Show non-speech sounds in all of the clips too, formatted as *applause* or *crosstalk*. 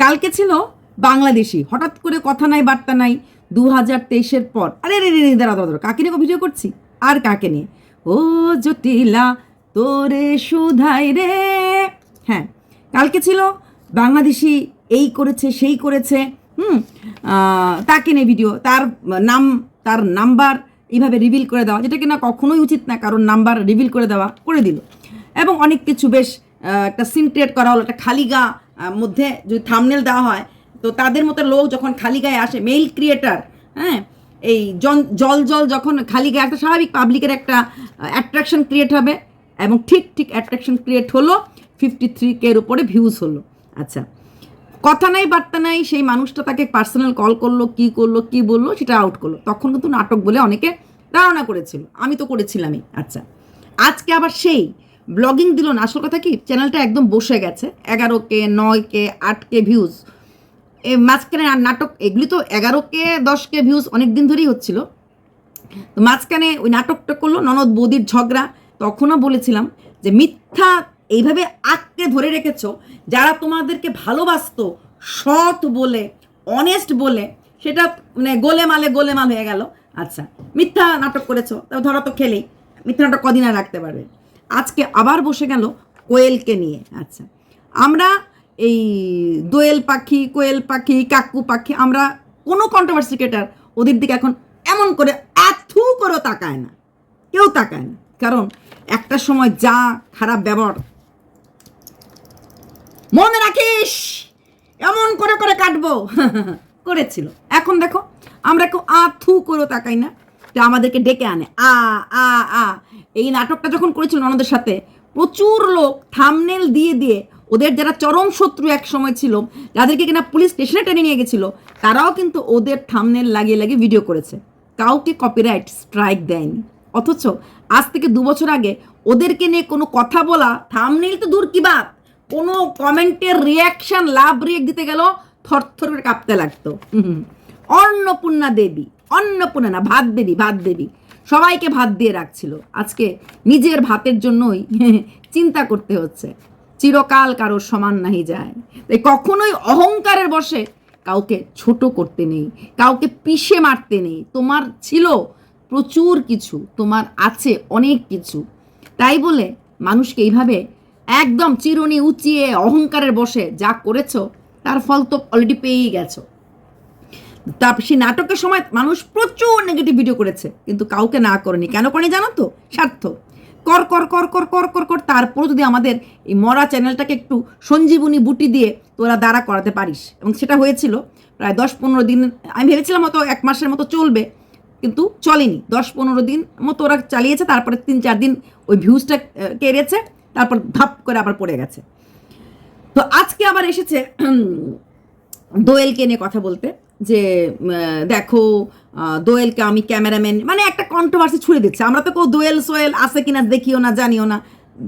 কালকে ছিল বাংলাদেশি। হঠাৎ করে কথা নাই, বার্তা নাই দু হাজার তেইশের পর। আরে রে রে দাঁড়া দাঁড়া কাকে নিয়ে ভিডিও করছি? আর কাকে নিয়ে? ও জটিলা, তোরে সুধাই রে। হ্যাঁ কালকে ছিল বাংলাদেশি, এই করেছে, সেই করেছে, হুম তাকে নিয়ে ভিডিও, তার নাম, তার নাম্বার এইভাবে রিভিল করে দেওয়া, যেটা কিনা কখনোই উচিত না, কারণ নাম্বার রিভিল করে দেওয়া, করে দিল। এবং অনেক কিছু বেশ একটা সিন ক্রিয়েট করা হলো, একটা খালি গা মধ্যে যদি থামনেল দেওয়া হয়, তো তাদের মতো লোক যখন খালি গায়ে আসে মেইল ক্রিয়েটার হ্যাঁ এই জল জল যখন খালি গায়ে একটা স্বাভাবিক পাবলিকের একটা অ্যাট্রাকশন ক্রিয়েট হবে। এবং ঠিক ঠিক অ্যাট্রাকশন ক্রিয়েট হলো ফিফটি থ্রি কের উপরে ভিউজ হলো। আচ্ছা কথা নাই, বার্তা নাই, সেই মানুষটা তাকে পার্সোনাল কল করল, কি করল, কি বলল, সেটা আউট করল। তখন কিন্তু নাটক বলে অনেকে ধারণা করেছিল। আমি তো করেছিলামই। আচ্ছা আজকে আবার সেই ব্লগিং দিল না, আসল কথা কি? চ্যানেলটা একদম বসে গেছে। এগারো কে নয় কে আট কে ভিউজ এ মাঝখানে আর নাটক, এগুলি তো এগারো কে দশ কে ভিউজ অনেক দিন ধরেই হচ্ছিল। তো মাঝখানে ওই নাটকটা করল ননদ বৌদির ঝগড়া। তখনও বলেছিলাম যে, মিথ্যা এইভাবে আঁকড়ে ধরে রেখেছো, যারা তোমাদেরকে ভালোবাসত, সৎ বলে অনেস্ট বলে, সেটা মানে গোলেমালে গোলেমাল হয়ে গেল। আচ্ছা মিথ্যা নাটক করেছ তা ধরো তো খেলেই। মিথ্যা নাটক কদিন আর রাখতে পারবে? আজকে আবার বসে গেল কোয়েলকে নিয়ে। আচ্ছা আমরা এই দোয়েল পাখি, কোয়েল পাখি, কাকু পাখি, আমরা কোনো কন্ট্রোভার্সি ক্রিয়েটার ওদের দিকে এখন এমন করে আথু করে তাকায় না। কেউ তাকায় না। কারণ একটা সময় যা খারাপ ব্যবহার মনে রাখিস, এমন করে করে কাটবো। *laughs* করেছিল। এখন দেখো, আমরা কেউ আথু করে তাকাই না। তো আমাদেরকে ডেকে আনে। আ আ আ। এই নাটকটা যখন করেছিল ননদের সাথে, প্রচুর লোক থামনেল দিয়ে দিয়ে ওদের যারা চরম শত্রু এক সময় ছিল, যাদেরকে কিনা পুলিশ স্টেশনে টেনে নিয়ে গেছিল, তারাও কিন্তু ওদের থামনেল লাগিয়ে লাগিয়ে ভিডিও করেছে। কাউকে কপিরাইট স্ট্রাইক দেয়নি। অথচ আজ থেকে দু বছর আগে ওদেরকে নিয়ে কোনো কথা বলা, থামনেল তো দূর কি বাত? কোনো কমেন্টের রিয়াকশন লাভ রিয়েক্ট দিতে গেল থরথর কাঁপতে লাগতো। অন্নপূর্ণা দেবী। অন্নপূর্ণা না ভাত দেবী ভাত দেবী সবাইকে ভাত দিয়ে রাখছিল। আজকে নিজের ভাতের জন্যই *laughs* চিন্তা করতে হচ্ছে। চিরকাল কারোর সমান নাহি যায়। তাই কখনোই অহংকারের বসে কাউকে ছোট করতে নেই, কাউকে পিষে মারতে নেই। তোমার ছিল প্রচুর কিছু, তোমার আছে অনেক কিছু। তাই বলে মানুষকে এইভাবে একদম চিরুনি উঁচিয়ে অহংকারের বসে যা করেছ, তার ফল তো অলরেডি পেয়েই গেছো। তারপর সেই নাটকের সময় মানুষ প্রচুর নেগেটিভ ভিডিও করেছে। কিন্তু কাউকে না করেনি। কেন করেনি জানো তো? স্বার্থ। কর কর কর কর কর কর কর, তারপরও যদি আমাদের এই মরা চ্যানেলটাকে একটু সঞ্জীবনী বুটি দিয়ে তোরা দাঁড়া করাতে পারিস। এবং সেটা হয়েছিল প্রায় দশ পনেরো দিন, আমি ভেবেছিলাম হয়তো এক মাসের মতো চলবে, কিন্তু চলেনি। দশ পনেরো দিন মতো ওরা চালিয়েছে, তারপরে তিন চার দিন ওই ভিউজটা কেড়েছে, তারপর ধাপ করে আবার পড়ে গেছে। তো আজকে আবার এসেছে দোয়েলকে নিয়ে কথা বলতে। যে দেখো দোয়েলকে আমি ক্যামেরাম্যান মানে একটা কন্ট্রোভার্সি ছুড়ে দিচ্ছে। আমরা তো কেউ দোয়েল সোয়েল আছে কিনা দেখিও না, জানিও না।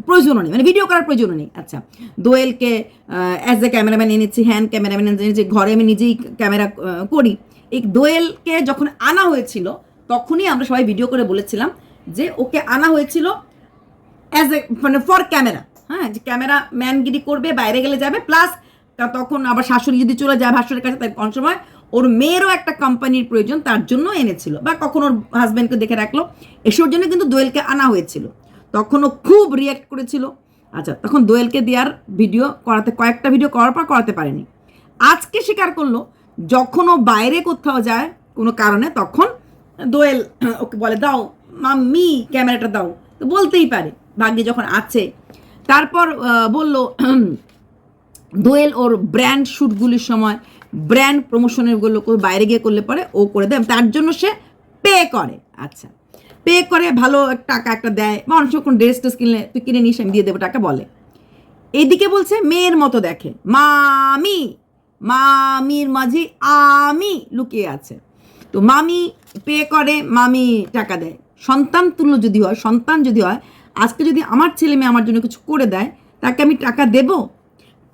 প্রয়োজনও নেই মানে ভিডিও করার প্রয়োজনও নেই। আচ্ছা দোয়েলকে অ্যাজ এ ক্যামেরাম্যান এনেছি হ্যান্ড ক্যামেরাম্যান এনেছি ঘরে আমি নিজেই ক্যামেরা করি। এই দোয়েলকে যখন আনা হয়েছিল, তখনই আমরা সবাই ভিডিও করে বলেছিলাম যে ওকে আনা হয়েছিল অ্যাজ এ মানে ফর ক্যামেরা হ্যাঁ? যে ক্যামেরা ম্যানগিরি করবে, বাইরে গেলে যাবে প্লাস তখন আবার শাশুড়ি যদি চলে যায় ভাসুরের কাছে তাই কোন সময় ওর মেয়েরও একটা কোম্পানির প্রয়োজন তার জন্য এনেছিল বা কখন ওর হাজব্যান্ডকে দেখে রাখল। এসবের জন্য কিন্তু দোয়েলকে আনা হয়েছিল। তখন ও খুব রিয়াক্ট করেছিল। আচ্ছা তখন দোয়েলকে দেওয়ার ভিডিও করাতে, কয়েকটা ভিডিও করার পর করাতে পারেনি। আজকে স্বীকার করল, যখন ও বাইরে কোথাও যায় কোনো কারণে, তখন দোয়েল ওকে বলে, দাও, মাম্মি, ক্যামেরাটা দাও। তো বলতেই পারে, ভাগ্যে যখন আছে। তারপর বলল, *clears throat* দোয়েল ওর ব্র্যান্ড শ্যুটগুলির সময় ব্র্যান্ড প্রমোশনেরগুলো বাইরে গিয়ে করলে পরে ও করে দেয়। তার জন্য সে পে করে। আচ্ছা। পে করে, ভালো টাকা একটা দেয়। বা অনেক সময় কোনো ড্রেস টেস কিনলে, তুই কিনে নিস, আমি দিয়ে দেবো, টাকা বলে। এদিকে বলছে, মেয়ের মতো দেখে। মামি! মামির মাঝে আমি, লুকিয়ে আছে। তো মামি পে করে, মামি টাকা দেয়। সন্তান তুল্য যদি হয়, সন্তান যদি হয়, আজকে যদি আমার ছেলে মেয়ে আমার জন্য কিছু করে দেয়, তাকে আমি টাকা দেব?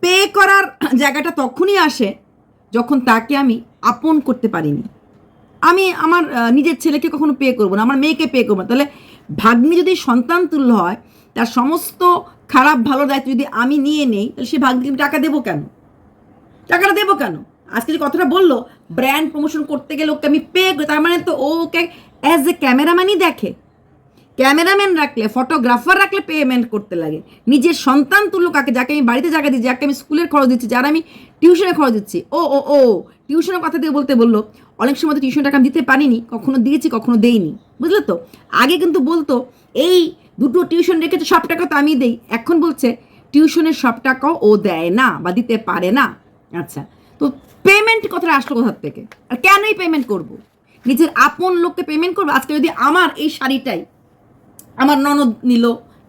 পে করার জায়গাটা তখনই আসে যখন তাকে আমি আপন করতে পারিনি। আমি আমার নিজের ছেলেকে কখনো পে করব না, আমার মেয়েকে পে করব না। তাহলে ভাগ্নি যদি সন্তান তুল্য হয়, তার সমস্ত খারাপ, ভালো দায়িত্ব যদি আমি নিয়ে নেই, তাহলে সে ভাগ্নিকে আমি টাকা দেবো কেন? টাকাটা দেবো কেন? আজকে যে কথাটা বলল ব্র্যান্ড প্রমোশন করতে গেলে ওকে আমি পে তার মানে তো ও ওকে অ্যাজ এ ক্যামেরাম্যানই দেখে। ক্যামেরাম্যান রাখলে, ফটোগ্রাফার রাখলে পেমেন্ট করতে লাগে। নিজের সন্তান তুল্য কাকে, যাকে আমি বাড়িতে জায়গা দিচ্ছি, যাকে আমি স্কুলের খরচ দিচ্ছি, যারা আমি টিউশনে খরচ দিচ্ছি, ও ও ও, টিউশনের কথা দিয়ে বলতে বলল, অনেক সময় তো টিউশন টাকা আমি দিতে পারিনি, কখনো দিয়েছি, কখনো দেইনি, বুঝলে তো? আগে কিন্তু বলতো, এই দুটো টিউশন রেখেছে, সব টাকা তো আমি দেই। এখন বলছে, টিউশনের সব টাকাও ও দেয় না বা দিতে পারে না। আচ্ছা তো পেমেন্ট কথাটা আসলো কোথার থেকে? আর কেনই পেমেন্ট করব? নিজের আপন লোককে পেমেন্ট করব? আজকে যদি আমার এই শাড়িটাই আমার ননদ নিল,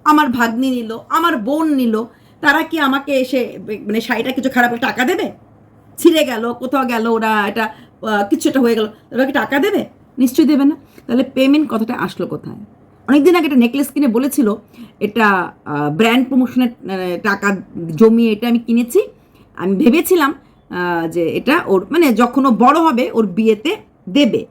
আমার ভাগ্নি নিল, আমার বোন নিল, তারা কি আমাকে এসে মানে শাড়িটা কিছু খারাপ টাকা দেবে? ছিঁড়ে গেল, কোথাও গেল, ওরা এটা কিছু একটা হয়ে গেল, ওরা কি টাকা দেবে? নিশ্চয়ই দেবে না। তাহলে পেমেন্ট কথাটা আসলো কোথায়? অনেকদিন আগে একটা নেকলেস কিনে বলেছিল, এটা ব্র্যান্ড প্রমোশনের টাকা জমিয়ে এটা আমি কিনেছি। আমি ভেবেছিলাম যে এটা ওর মানে যখন ও বড় হবে, ওর বিয়েতে দেবে।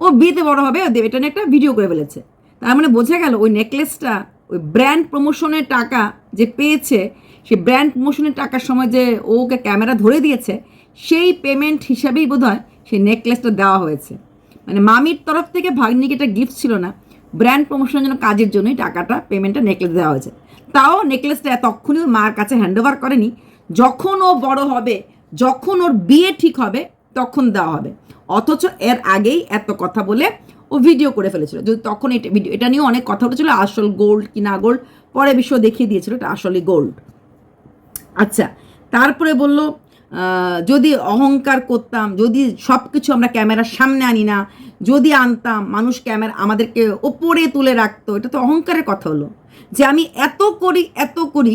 ও বিয়েতে বড় হবে, ও দেবে। এটা নিয়ে একটা ভিডিও করে ফেলেছে। তার মানে বোঝা গেল ওই নেকলেসটা ওই ব্র্যান্ড প্রমোশনের টাকা যে পেয়েছে সে ব্র্যান্ড প্রমোশনের টাকার সময় যে ওকে ক্যামেরা ধরে দিয়েছে, সেই পেমেন্ট হিসাবেই বোধ হয় সেই নেকলেসটা দেওয়া হয়েছে। মানে মামির তরফ থেকে ভাগ্নিকে এটা গিফট ছিল না ব্র্যান্ড প্রমোশনের জন্য কাজের জন্যই টাকাটা পেমেন্টটা নেকলেস দেওয়া হয়েছে। তাও নেকলেসটা তখনই মার কাছে হ্যান্ডওভার করেনি, যখন ও বড় হবে, যখন ওর বিয়ে ঠিক হবে, তখন দেওয়া হবে। অথচ এর আগেই এত কথা বলে ও ভিডিও করে ফেলেছিল। যদি তখন এটা ভিডিও এটা নিয়েও অনেক কথা বলেছিল আসল গোল্ড কি না গোল্ড পরে বিশ্ব দেখিয়ে দিয়েছিল এটা আসলে গোল্ড আচ্ছা তারপরে বলল যদি অহংকার করতাম, যদি সব কিছু আমরা ক্যামেরার সামনে আনি না, যদি আনতাম, মানুষ ক্যামেরা আমাদেরকে ওপরে তুলে রাখতো, এটা তো অহংকারের কথা হলো। যে আমি এত করি এত করি,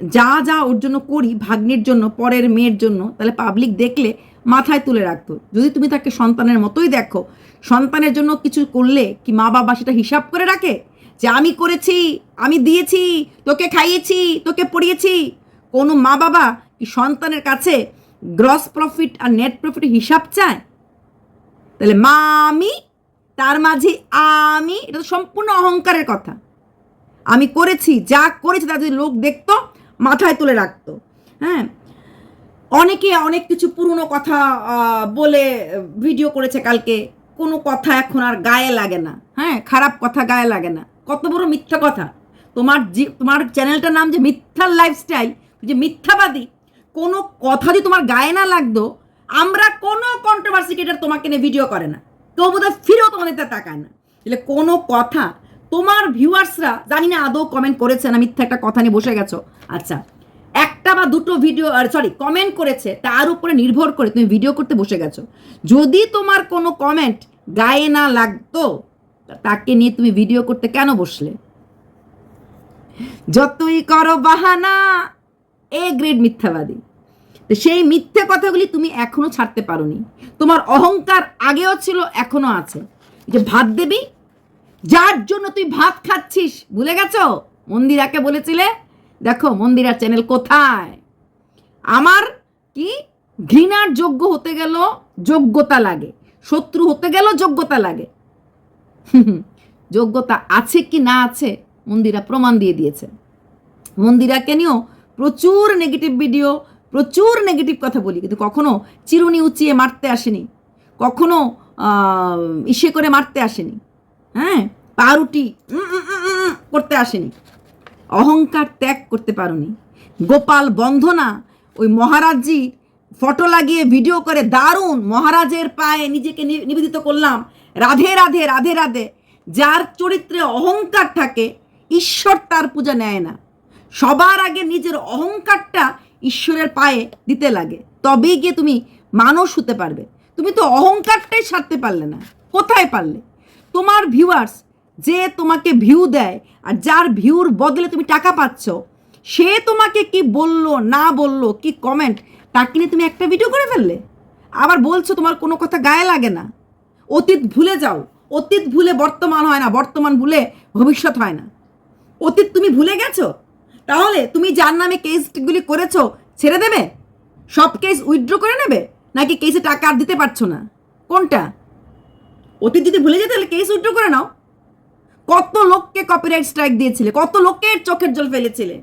যা যা ওর জন্য করি, ভাগ্নির জন্য, পরের মেয়ের জন্য, তাহলে পাবলিক দেখলে মাথায় তুলে রাখতো। যদি তুমি তাকে সন্তানের মতোই দেখো সন্তানের জন্য কিছু করলে কি মা বাবা সেটা হিসাব করে রাখে? যে আমি করেছি, আমি দিয়েছি, তোকে খাইয়েছি, তোকে পড়িয়েছি। কোনো মা বাবা কি সন্তানের কাছে গ্রস প্রফিট আর নেট প্রফিট হিসাব চায়? তাহলে মা, আমি, তার মাঝে আমি, এটা তো সম্পূর্ণ অহংকারের কথা। আমি করেছি, যা করেছি তা যদি লোক দেখতো, মাথায় তুলে রাখতো। হ্যাঁ? অনেকে অনেক কিছু পুরনো কথা বলে, ভিডিও করেছে কালকে। কোনো কথা এখন আর গায়ে লাগে না। হ্যাঁ খারাপ কথা গায়ে লাগে না। কত বড় মিথ্যা কথা। তোমার যে তোমার চ্যানেলটার নাম যে মিথ্যার লাইফস্টাইল যে মিথ্যাবাদী, কোনো কথা যদি তোমার গায়ে না লাগতো, আমরা কোনো কন্ট্রোভার্সি ক্রিয়েটার তোমাকে নিয়ে ভিডিও করে না। কেউ বোধহয় ফিরেও তোমাদের তাকায় না। তাহলে কোনো কথা, তোমার ভিউয়ার্সরা জানি না, আদৌ কমেন্ট করেছে না, মিথ্যা একটা কথা নিয়ে বসে গেছো। আচ্ছা একটা বা দুটো ভিডিও আর সরি কমেন্ট করেছে, তার উপরে নির্ভর করে তুমি ভিডিও করতে বসে গেছো। যদি তোমার কোনো কমেন্ট গায়ে না লাগতো, তাকে নিয়ে তুমি ভিডিও করতে কেন বসলে? যতই করো বাহানা, এ গ্রেড মিথ্যাবাদী। তো সেই মিথ্যে কথাগুলি তুমি এখনও ছাড়তে পারোনি। তোমার অহংকার আগেও ছিল, এখনও আছে। যে ভাত দেবি, যার জন্য তুই ভাত খাচ্ছিস, ভুলে গেছো? মন্দিরাকে বলেছিলে? দেখো মন্দিরার চ্যানেল কোথায়? আমার কি? ঘৃণার যোগ্য হতে গেল যোগ্যতা লাগে। শত্রু হতে গেল যোগ্যতা লাগে। যোগ্যতা আছে কি না আছে মন্দিরা প্রমাণ দিয়ে দিয়েছে। মন্দিরাকে নিয়েও প্রচুর নেগেটিভ ভিডিও প্রচুর নেগেটিভ কথা বলি। কিন্তু কখনো চিরুনি উঁচিয়ে মারতে আসেনি, কখনো ইসে করে মারতে আসেনি হ্যাঁ? পাউরুটি করতে আসেনি। অহংকার ত্যাগ করতে পারোনি। গোপাল বন্ধনা ওই মহারাজজি ফটো লাগিয়ে ভিডিও করে দারুণ মহারাজের পায়ে নিজেকে নিবেদিত করলাম। রাধে রাধে রাধে রাধে। যার চরিত্রে অহংকার থাকে, ঈশ্বর তার পূজা নেয় না। সবার আগে নিজের অহংকারটা ঈশ্বরের পায়ে দিতে লাগে। তবেই গিয়ে তুমি মানুষ হতে পারবে। তুমি তো অহংকারটাই সারতে পারলে না। কোথায় পারলে? তোমার ভিউয়ার্স যে তোমাকে ভিউ দেয় আর যার ভিউর বদলে তুমি টাকা পাচ্ছ সে তোমাকে কি বলল, না বলল, কি কমেন্ট তাকে নিয়ে তুমি একটা ভিডিও করে ফেললে? আবার বলছো তোমার কোনো কথা গায়ে লাগে না। অতীত ভুলে যাও। অতীত ভুলে বর্তমান হয় না, বর্তমান ভুলে ভবিষ্যৎ হয় না। অতীত তুমি ভুলে গেছো? তাহলে তুমি যার নামে কেসগুলি করেছ, ছেড়ে দেবে? সব কেস উইথড্র করে নেবে? নাকি কেসে টাকা আর দিতে পারছ না? কোনটা? অতীত যদি ভুলে যেতে তাহলে কেস উইথড্র করে নাও। কত লোককে কপিরাইট স্ট্রাইক দিয়েছিলে, কত লোকের চোখের জল ফেলেছিলে।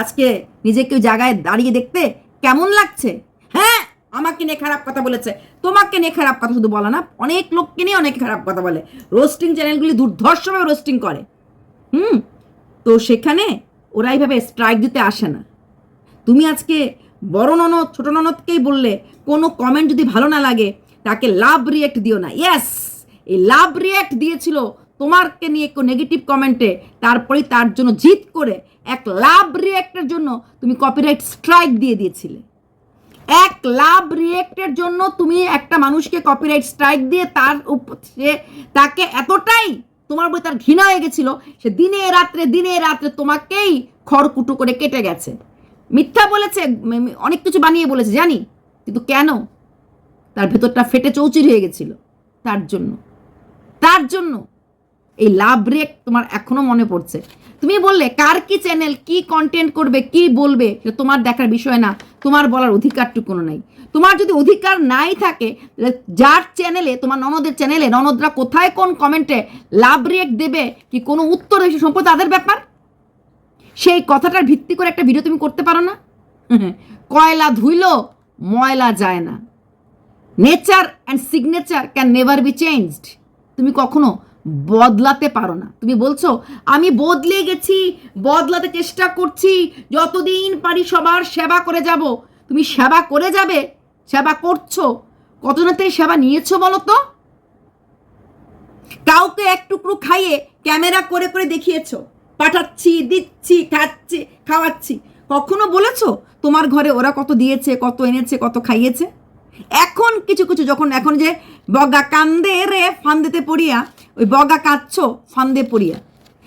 আজকে নিজেকে জায়গায় দাঁড়িয়ে দেখতে কেমন লাগছে? হ্যাঁ আমাকে নিয়ে খারাপ কথা বলেছে। তোমাকে নিয়ে খারাপ কথা শুধু বলে না, অনেক লোককে নিয়ে অনেক খারাপ কথা বলে। রোস্টিং চ্যানেলগুলি দুর্ধর্ষভাবে রোস্টিং করে। হুম? তো সেখানে ওরা এইভাবে স্ট্রাইক দিতে আসে না। তুমি আজকে বড় ননদ, ছোট ননদকেই বললে, কোনো কমেন্ট যদি ভালো না লাগে, তাকে লাভ রিয়েক্ট দিও না। ইয়েস এই লাভ রিয়েক্ট দিয়েছিল তোমারকে নিয়ে একটু নেগেটিভ কমেন্টে তারপরে তার জন্য জিত করে এক লাভ রিয়েক্টের জন্য তুমি কপিরাইট স্ট্রাইক দিয়ে দিয়েছিলে। এক লাভ রিয়েক্টের জন্য তুমি একটা মানুষকে কপিরাইট স্ট্রাইক দিয়ে তার সে তাকে এতটাই তোমার প্রতি তার ঘৃণা হয়ে গেছিল, সে দিনে রাত্রে দিনে রাত্রে তোমাকেই খড়কুটো করে কেটে গেছে। মিথ্যা বলেছে অনেক কিছু বানিয়ে বলেছে, জানি, কিন্তু কেন? তার ভেতরটা ফেটে চৌচির হয়ে গেছিল, তার জন্য। তার জন্য এই লাভ রেক তোমার এখনও মনে পড়ছে। তুমি বললে, কার কি চ্যানেল কি কন্টেন্ট করবে, কি বলবে তোমার দেখার বিষয় না, তোমার বলার অধিকারটুকুনো নাই। তোমার যদি অধিকার নাই থাকে যার চ্যানেলে তোমার ননদের চ্যানেলে ননদরা কোথায় কোন কমেন্টে লাভ রিয়েক্ট দেবে, কি কোনো উত্তর এসে সম্পদ তাদের ব্যাপার? সেই কথাটার ভিত্তি করে একটা ভিডিও তুমি করতে পারো না? *laughs* কয়লা ধুইলো, ময়লা যায় না। Nature and signature can never be changed তুমি কখনো বদলাতে পারো না। তুমি বলছো, আমি বদলে গেছি, বদলাতে চেষ্টা করছি, যতদিন পারি সবার সেবা করে যাব। তুমি সেবা করে যাবে, সেবা করছ। কতজনতে সেবা নিয়েছো বলো তো? কাউকে এক টুকরো খাইয়ে ক্যামেরা করে করে দেখিয়েছ। পাঠাচ্ছি, দিচ্ছি, খাচ্ছি, খাওয়াচ্ছি। কখনো বলেছ, তোমার ঘরে ওরা কত দিয়েছে, কত এনেছে, কত খাইয়েছে? এখন কিছু কিছু যখন, এখন যে বগা কান্দে রে ফান্দেতে পড়িয়া ওই বগা কাঁদছ, ফান্দে পড়িয়া।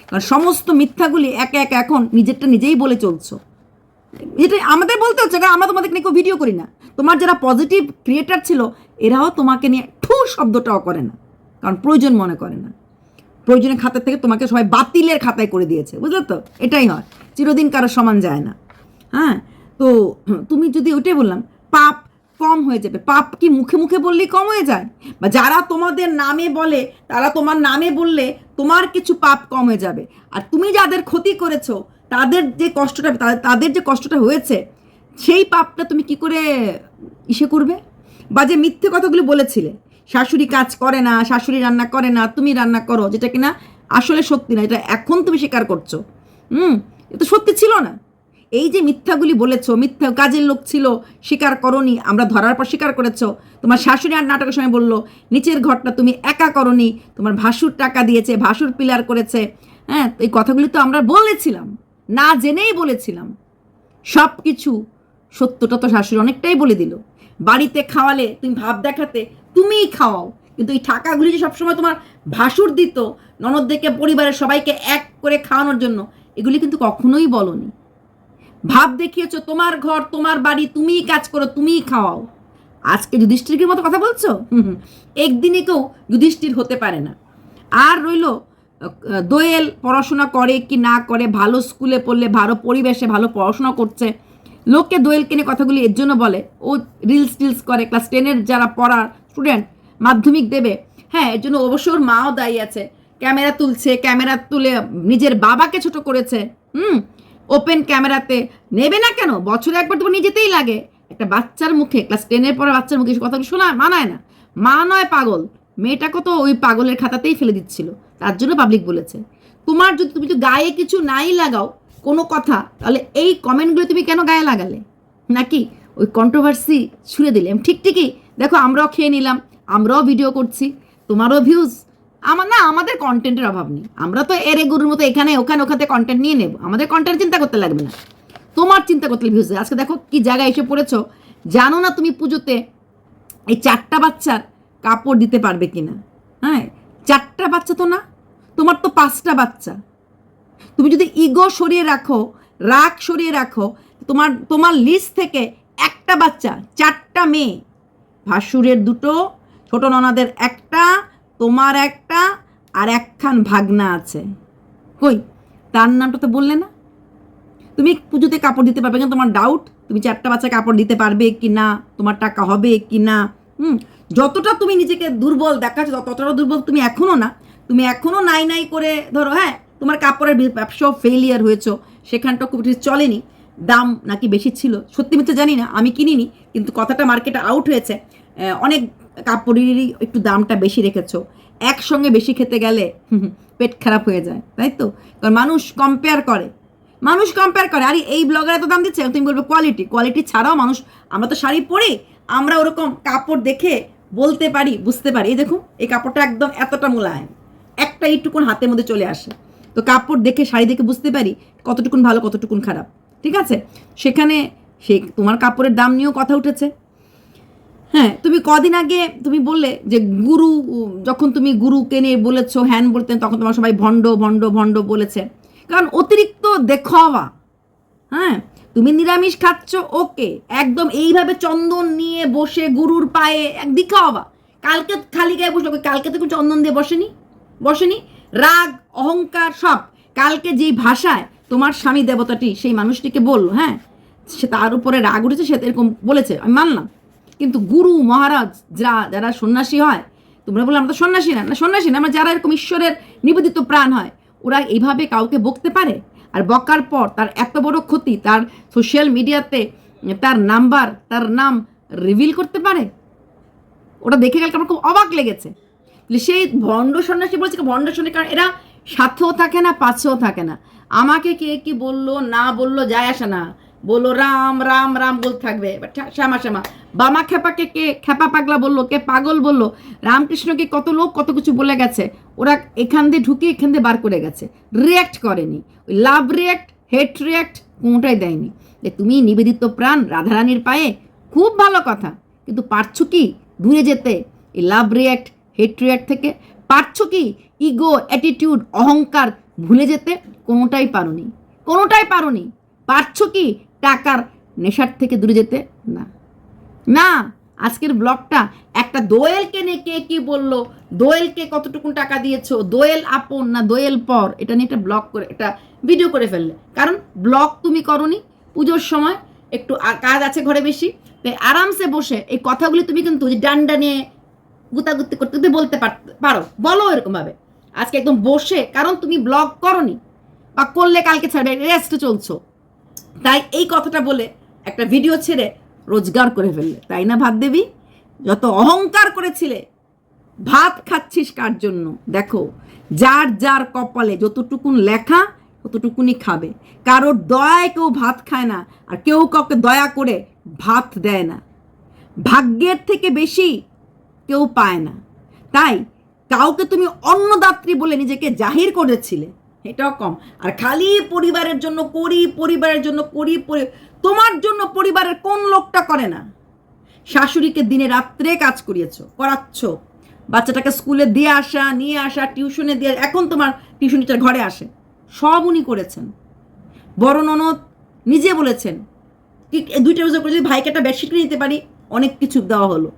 কারণ সমস্ত মিথ্যাগুলি একে একে এখন নিজেরটা নিজেই বলে চলছো। এটা আমাদের বলতে হচ্ছে, কারণ আমরা তোমাদেরকে নিয়ে কেউ ভিডিও করি না। তোমার যারা পজিটিভ ক্রিয়েটার ছিল, এরাও তোমাকে নিয়ে ঠু শব্দটাও করে না। কারণ প্রয়োজন মনে করে না। প্রয়োজনের খাতা থেকে তোমাকে সবাই বাতিলের খাতায় করে দিয়েছে, বুঝলে তো? এটাই হয়। চিরদিন কারও সমান যায় না। হ্যাঁ? তো তুমি যদি ওইটাই বললাম, পাপ কম হয়ে যাবে। পাপ কি মুখে মুখে বললেই কম হয়ে যায়? বা যারা তোমাদের নামে বলে, তারা তোমার নামে বললে তোমার কিছু পাপ কম হয়ে যাবে। আর তুমি যাদের ক্ষতি করেছ, তাদের যে কষ্টটা, তাদের যে কষ্টটা হয়েছে, সেই পাপটা তুমি কি করে ইসে করবে? বা যে মিথ্যে কথাগুলো বলেছিলে, শাশুড়ি কাজ করে না, শাশুড়ি রান্না করে না, তুমি রান্না করো, যেটা কিনা আসলে সত্যি না, এটা এখন তুমি স্বীকার করছ। হুম, এটা সত্যি ছিল না। এই যে মিথ্যাগুলি বলেছ, মিথ্যা কাজের লোক ছিল, স্বীকার করনি, আমরা ধরার পর স্বীকার করেছ। তোমার শাশুড়ি আর নাটকের সময় বলল, নিচের ঘরটা তুমি একা করনি, তোমার ভাসুর টাকা দিয়েছে, ভাসুর পিলার করেছে। হ্যাঁ এই কথাগুলি তো আমরা বলেছিলাম, না জেনেই বলেছিলাম। সব কিছু সত্যটা তো শাশুড়ি অনেকটাই বলে দিল। বাড়িতে খাওয়ালে তুমি ভাব দেখাতে, তুমিই খাওয়াও। কিন্তু এই টাকাগুলি যে সবসময় তোমার ভাসুর দিত, ননদদেরকে, পরিবারের সবাইকে এক করে খাওয়ানোর জন্য, এগুলি কিন্তু কখনোই বলনি। ভাব দেখিয়েছো, তোমার ঘর, তোমার বাড়ি, তুমিই কাজ করো, তুমিই খাওয়াও। আজকে যুধিষ্ঠিরের মতো কথা বলছো? হুম হুম। একদিনে কেউ যুধিষ্ঠির হতে পারে না। আর রইল দোয়েল পড়াশোনা করে কি না করে, ভালো স্কুলে পড়লে, ভালো পরিবেশে ভালো পড়াশোনা করছে। লোককে দোয়েলকে নিয়ে কথাগুলি এর জন্য বলে, ও রিলস টিলস করে ক্লাস টেনের যারা পড়ার স্টুডেন্ট মাধ্যমিক দেবে। হ্যাঁ এর জন্য অবশ্য ওর মাও দায়ী আছে। ক্যামেরা তুলছে, ক্যামেরা তুলে নিজের বাবাকে ছোট করেছে। হুম ওপেন ক্যামেরাতে নেবে না কেন? বছরে একবার তোমার নিয়ে যেতেই লাগে। একটা বাচ্চার মুখে ক্লাস টেনের পরে বাচ্চার মুখে কথাগুলো শোনা মানায় না। মা নয় পাগল মেয়েটাকে তো ওই পাগলের খাতাতেই ফেলে দিচ্ছিল। তার জন্য পাবলিক বলেছে। তোমার যদি তুমি যদি গায়ে কিছু নাই লাগাও, কোনো কথা, তাহলে এই কমেন্টগুলো তুমি কেন গায়ে লাগালে? নাকি ওই কন্ট্রোভার্সি ছুড়ে দিলে? ঠিক ঠিকই। দেখো, আমরাও খেয়ে নিলাম, আমরাও ভিডিও করছি, তোমারও ভিউজ আমার না, আমাদের কন্টেন্টের অভাব নেই। আমরা তো এরে গুরুর মতো এখানে, ওখানে ওখানে কন্টেন্ট নিয়ে নেব। আমাদের কন্টেন্ট চিন্তা করতে লাগবে না। তোমার চিন্তা করতে ভিউজ আজকে দেখো কি জায়গায় এসে পড়েছো। জানো না তুমি পুজোতে এই চারটা বাচ্চার কাপড় দিতে পারবে কিনা? হ্যাঁ চারটা বাচ্চা তো না, তোমার তো পাঁচটা বাচ্চা। তুমি যদি ইগো সরিয়ে রাখো, রাগ সরিয়ে রাখো, তোমার তোমার লিস্ট থেকে একটা বাচ্চা, চারটা মেয়ে, ভাসুরের দুটো, ছোট ননাদের একটা তোমার একটা আর একখান ভাগনা আছে। কই তার নামটা তো বললে না। তুমি পুজোতে কাপড় দিতে পারবে না তোমার ডাউট তুমি চারটা বাচ্চা কাপড় দিতে পারবে কি না, তোমার টাকা হবে কি না। হুম, যতটা তুমি নিজেকে দুর্বল দেখাচ্ছ, ততটা দুর্বল তুমি এখনও না। তুমি এখনও নাই নাই করে ধরো হ্যাঁ তোমার কাপড়ের ব্যবসাও ফেলিয়ার হয়েছো সেখানটা খুব চলেনি। দাম নাকি বেশি ছিল, সত্যি মিথ্যে জানি না, আমি কিনিনি, কিন্তু কথাটা মার্কেটে আউট হয়েছে। অনেক কাপড়েরই একটু দামটা বেশি রেখেছো। একসঙ্গে বেশি খেতে গেলে *laughs* পেট খারাপ হয়ে যায়, তাই তো? কারণ মানুষ কম্পেয়ার করে। মানুষ কম্পেয়ার করে। আরে, এই ব্লগার এত দাম দিচ্ছে? তুমি বলবে কোয়ালিটি কোয়ালিটি ছাড়াও মানুষ, আমরা তো শাড়ি পরি, আমরা ওরকম কাপড় দেখে বলতে পারি, বুঝতে পারি। এই দেখুন, এই কাপড়টা একদম এতটা মোলায়েম। একটা এইটুকুন হাতের মধ্যে চলে আসে। তো কাপড় দেখে, শাড়ি দেখে বুঝতে পারি কতটুকুন ভালো, কতটুকুন খারাপ। ঠিক আছে? সেখানে সে তোমার কাপড়ের দাম নিয়েও কথা উঠেছে। হ্যাঁ তুমি কদিন আগে তুমি বললে যে গুরু, যখন তুমি গুরুকে নিয়ে বলেছ, হ্যান বলতেন, তখন তোমার সবাই ভণ্ড ভণ্ড ভণ্ড বলেছে। কারণ অতিরিক্ত দেখাওয়া হ্যাঁ তুমি নিরামিষ খাচ্ছ, ওকে, একদম এইভাবে চন্দন নিয়ে বসে গুরুর পায়ে এক দেখাওয়া। কালকে খালি গায়ে বসল কালকে তো চন্দন দিয়ে বসেনি বসেনি, রাগ, অহংকার সব। কালকে যেই ভাষায় তোমার স্বামী দেবতাটি সেই মানুষটিকে বলল হ্যাঁ সে তার উপরে রাগ উঠেছে, সে এরকম বলেছে, আমি মানলাম। কিন্তু গুরু, মহারাজ যারা যারা সন্ন্যাসী হয়, তোমরা বলে আমরা তো সন্ন্যাসী না না সন্ন্যাসী না, আমরা যারা এরকম ঈশ্বরের নিবেদিত প্রাণ হয়, ওরা এইভাবে কাউকে বকতে পারে? আর বকার পর তার এত বড় ক্ষতি, তার সোশ্যাল মিডিয়াতে তার নাম্বার তার নাম রিভিল করতে পারে? ওটা দেখে গেলে আমার খুব অবাক লেগেছে। সেই ভণ্ড সন্ন্যাসী বলছে ভণ্ড সন্ন্যাসী, কারণ এরা সাথেও থাকে না, পাশেও থাকে না। আমাকে কে কি বলল, না বলল, যায় আসে না। বলল, রাম রাম রাম বলতে থাকবে। শ্যামা শ্যামা। বামা খেপাকে কে খেপা পাগলা বলল, কে পাগল বলল, রামকৃষ্ণকে কত লোক কত কিছু বলে গেছে, ওরা এখান দিয়ে ঢুকে এখান দিয়ে বার করে গেছে। রিয়াক্ট করেনি। ওই লাভ রিয়াক্ট হেট রিয়াক্ট কোনোটাই দেয়নি। যে তুমি নিবেদিত প্রাণ রাধারানীর পায়ে, খুব ভালো কথা। কিন্তু পারছ কি দূরে যেতে? এই লাভ রিয়াক্ট হেট রিয়াক্ট থেকে পারছ কি ইগো, অ্যাটিটিউড, অহংকার ভুলে যেতে? কোনোটাই পারোনি। কোনোটাই পারোনি। পারছ কি টাকার নেশার থেকে দূরে যেতে না। না, আজকের ব্লগটা একটা দোয়েলকে নিয়ে কে কি বলল, দোয়েলকে কতটুকু টাকা দিয়েছ, দোয়েল আপন না দোয়েল পর, এটা নিয়ে একটা ব্লগ করে, একটা ভিডিও করে ফেললে। কারণ ব্লগ তুমি করনি, পুজোর সময় একটু কাজ আছে ঘরে বেশি, তাই আরামসে বসে এই কথাগুলি তুমি কিন্তু ডান্ডা নিয়ে গুতাগুতি করতে করতে বলতে পারো বলো এরকমভাবে। আজকে একদম বসে, কারণ তুমি ব্লগ করনি, বা করলে কালকে ছাড়বে রেস্ট চলছো। তাই এই কথাটা বলে একটা ভিডিও ছেড়ে রোজগার করে ফেললে। তাই না ভাত দেবী? যত অহংকার করেছিলে, ভাত খাচ্ছিস কার জন্য? দেখো, যার যার কপালে যতটুকুন লেখা ততটুকুনি খাবে। কারোর দয়ায় কেউ ভাত খায় না, আর কেউ কাউকে দয়া করে ভাত দেয় না। ভাগ্যের থেকে বেশি কেউ পায় না। তাই কাউকে তুমি অন্নদাত্রী বলে নিজেকে জাহির করেছিলে। এটাও কম। আর খালি পরিবারের জন্য করি, পরিবারের জন্য করি তোমার জন্য পরিবারের কোন লোকটা করে না? শাশুড়িকে দিনে রাত্রে কাজ করিয়েছো, করাচ্ছ। বাচ্চাটাকে স্কুলে দিয়ে আসা, নিয়ে আসা, টিউশনে দিয়ে এখন তোমার টিউশন টিচার ঘরে আসে। সব উনি করেছেন। বড় ননদ নিজে বলেছেন, কি দুইটা রোজা করে যদি ভাইকে একটা বেডশিট কিনে দিতে পারি, অনেক কিছু দেওয়া হলো।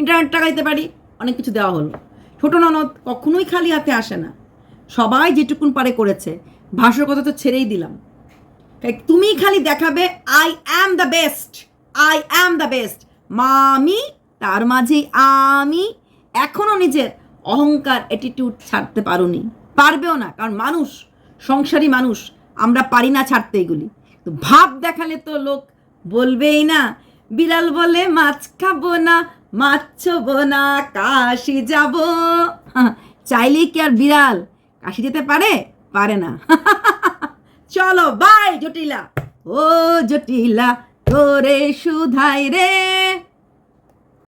ইন্টারনেট টাকা দিতে পারি, অনেক কিছু দেওয়া হলো। ছোট ননদ কখনোই খালি হাতে আসে না। সবাই যেটুকুন পারে করেছে। ভাষার কথা তো ছেড়েই দিলাম। তুমি খালি দেখাবে I am the best I am the best মামি, তার মাঝেই আমি। এখনও নিজের অহংকার অ্যাটিটিউড ছাড়তে পারোনি। পারবেও না, কারণ মানুষ, সংসারী মানুষ, আমরা পারি না ছাড়তে এগুলি। তো ভাব দেখালে তো লোক বলবেই না বিড়াল বলে, মাছ খাব না, মাছ ছবো না, কাশি যাব। *laughs* চাইলেই কি আর বিড়াল কাশি যেতে পারে? পারে না। *laughs* চলো বাই জটিলা। ও জটিলা তোরে সুধাই রে।